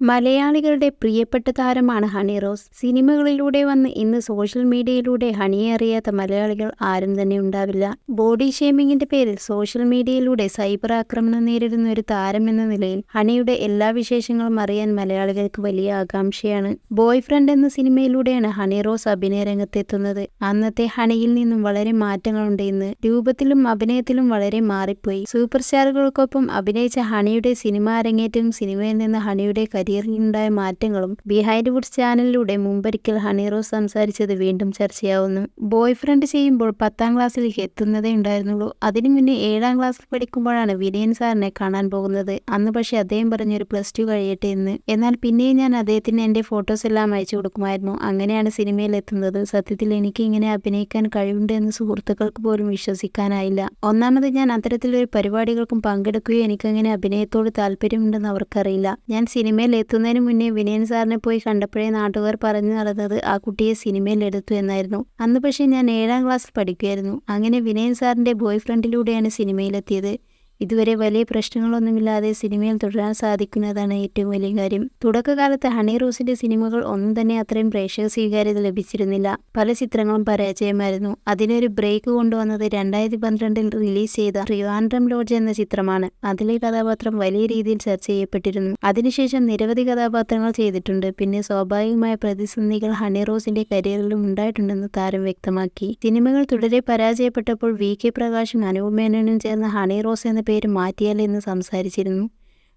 മലയാളികളുടെ പ്രിയപ്പെട്ട താരമാണ് ഹണി റോസ്. സിനിമകളിലൂടെ വന്ന് ഇന്ന് സോഷ്യൽ മീഡിയയിലൂടെ ഹണിയെ അറിയാത്ത മലയാളികൾ ആരും തന്നെ ഉണ്ടാവില്ല. ബോഡി ഷേമിങ്ങിന്റെ പേരിൽ സോഷ്യൽ മീഡിയയിലൂടെ സൈബർ ആക്രമണം നേരിടുന്ന ഒരു താരം എന്ന നിലയിൽ ഹണിയുടെ എല്ലാ വിശേഷങ്ങളും അറിയാൻ മലയാളികൾക്ക് വലിയ ആകാംക്ഷയാണ്. ബോയ് ഫ്രണ്ട് എന്ന സിനിമയിലൂടെയാണ് ഹണി റോസ് അഭിനയ രംഗത്തെത്തുന്നത്. അന്നത്തെ ഹണിയിൽ നിന്നും വളരെ മാറ്റങ്ങളുണ്ട് ഇന്ന്. രൂപത്തിലും അഭിനയത്തിലും വളരെ മാറിപ്പോയി. സൂപ്പർ സ്റ്റാറുകൾക്കൊപ്പം അഭിനയിച്ച ഹണിയുടെ സിനിമ അരങ്ങേറ്റം സിനിമയിൽ നിന്ന് ഹണിയുടെ കരിയറിലുണ്ടായ മാറ്റങ്ങളും ബിഹൈൻഡ് വുഡ്സ് ചാനലിലൂടെ മുമ്പൊരിക്കൽ ഹണി റോസ് സംസാരിച്ചത് വീണ്ടും ചർച്ചയാവുന്നു. ബോയ് ഫ്രണ്ട് ചെയ്യുമ്പോൾ പത്താം ക്ലാസ്സിലേക്ക് എത്തുന്നതേ ഉണ്ടായിരുന്നുള്ളൂ. അതിനു മുന്നേ ഏഴാം ക്ലാസ്സിൽ പഠിക്കുമ്പോഴാണ് വിനയൻ സാറിനെ കാണാൻ പോകുന്നത്. അന്ന് പക്ഷേ അദ്ദേഹം പറഞ്ഞൊരു പ്ലസ് ടു കഴിയട്ടെ എന്ന്. എന്നാൽ പിന്നെയും ഞാൻ അദ്ദേഹത്തിന് എന്റെ ഫോട്ടോസ് എല്ലാം അയച്ചു കൊടുക്കുമായിരുന്നു. അങ്ങനെയാണ് സിനിമയിൽ എത്തുന്നത്. സത്യത്തിൽ എനിക്ക് ഇങ്ങനെ അഭിനയിക്കാൻ കഴിവുണ്ട് എന്ന് സുഹൃത്തുക്കൾക്ക് പോലും വിശ്വസിക്കാനായില്ല. ഒന്നാമത് ഞാൻ അത്തരത്തിലൊരു പരിപാടികൾക്കും പങ്കെടുക്കുകയോ എനിക്കങ്ങനെ അഭിനയത്തോട് താല്പര്യമുണ്ടെന്ന് അവർക്കറിയില്ല. ഞാൻ സിനിമയിൽ എത്തുന്നതിന് മുന്നേ വിനയൻ സാറിനെ പോയി കണ്ടപ്പോഴേ നാട്ടുകാർ പറഞ്ഞു നടന്നത് ആ കുട്ടിയെ സിനിമയിൽ എടുത്തു എന്നായിരുന്നു. അന്ന് പക്ഷേ ഞാൻ ഏഴാം ക്ലാസ്സിൽ പഠിക്കുമായിരുന്നു അങ്ങനെ വിനയൻ സാറിന്റെ ബോയ് ഫ്രണ്ടിലൂടെയാണ് സിനിമയിലെത്തിയത്. ഇതുവരെ വലിയ പ്രശ്നങ്ങളൊന്നുമില്ലാതെ സിനിമയിൽ തുടരാൻ സാധിക്കുന്നതാണ് ഏറ്റവും വലിയ കാര്യം. തുടക്കകാലത്ത് ഹണി റോസിന്റെ സിനിമകൾ ഒന്നും തന്നെ അത്രയും പ്രേക്ഷക സ്വീകാര്യത ലഭിച്ചിരുന്നില്ല. പല ചിത്രങ്ങളും പരാജയമായിരുന്നു. അതിനൊരു ബ്രേക്ക് കൊണ്ടുവന്നത് രണ്ടായിരത്തി പന്ത്രണ്ടിൽ റിലീസ് ചെയ്ത ട്രിവാൻഡ്രം ലോഡ്ജ് എന്ന ചിത്രമാണ്. അതിലെ കഥാപാത്രം വലിയ രീതിയിൽ ചർച്ച ചെയ്യപ്പെട്ടിരുന്നു. അതിനുശേഷം നിരവധി കഥാപാത്രങ്ങൾ ചെയ്തിട്ടുണ്ട്. പിന്നെ സ്വാഭാവികമായ പ്രതിസന്ധികൾ ഹണി റോസിന്റെ കരിയറിലും ഉണ്ടായിട്ടുണ്ടെന്ന് താരം വ്യക്തമാക്കി. സിനിമകൾ തുടരെ പരാജയപ്പെട്ടപ്പോൾ വി കെ പ്രകാശും അനൂപ് മേനോനും ചേർന്ന് ഹണി റോസ് എന്ന പേര് മാറ്റിയാലെന്ന് സംസാരിച്ചിരുന്നു.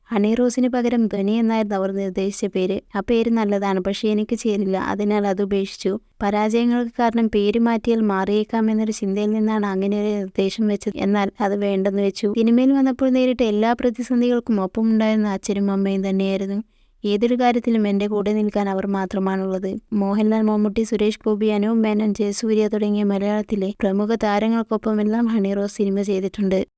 ഹണിറോസിന് പകരം ധ്വനി എന്നായിരുന്നു അവർ നിർദ്ദേശിച്ച പേര്. ആ പേര് നല്ലതാണ് പക്ഷേ എനിക്ക് ചേരില്ല. അതിനാൽ അത് ഉപേക്ഷിച്ചു. പരാജയങ്ങൾക്ക് കാരണം പേര് മാറ്റിയാൽ മാറിയേക്കാം എന്നൊരു ചിന്തയിൽ നിന്നാണ് അങ്ങനെ ഒരു നിർദ്ദേശം വെച്ചത്. എന്നാൽ അത് വേണ്ടെന്ന് വെച്ചു. സിനിമയിൽ വന്നപ്പോൾ നേരിട്ട് എല്ലാ പ്രതിസന്ധികൾക്കും ഒപ്പമുണ്ടായിരുന്ന അച്ഛനും അമ്മയും തന്നെയായിരുന്നു. ഏതൊരു കാര്യത്തിലും എന്റെ കൂടെ നിൽക്കാൻ അവർ മാത്രമാണുള്ളത്. മോഹൻലാൽ മമ്മൂട്ടി സുരേഷ് ഗോപി അനൂപ് മേനൻ ജയസൂര്യ തുടങ്ങിയ മലയാളത്തിലെ പ്രമുഖ താരങ്ങൾക്കൊപ്പമെല്ലാം ഹണിറോസ് സിനിമ ചെയ്തിട്ടുണ്ട്.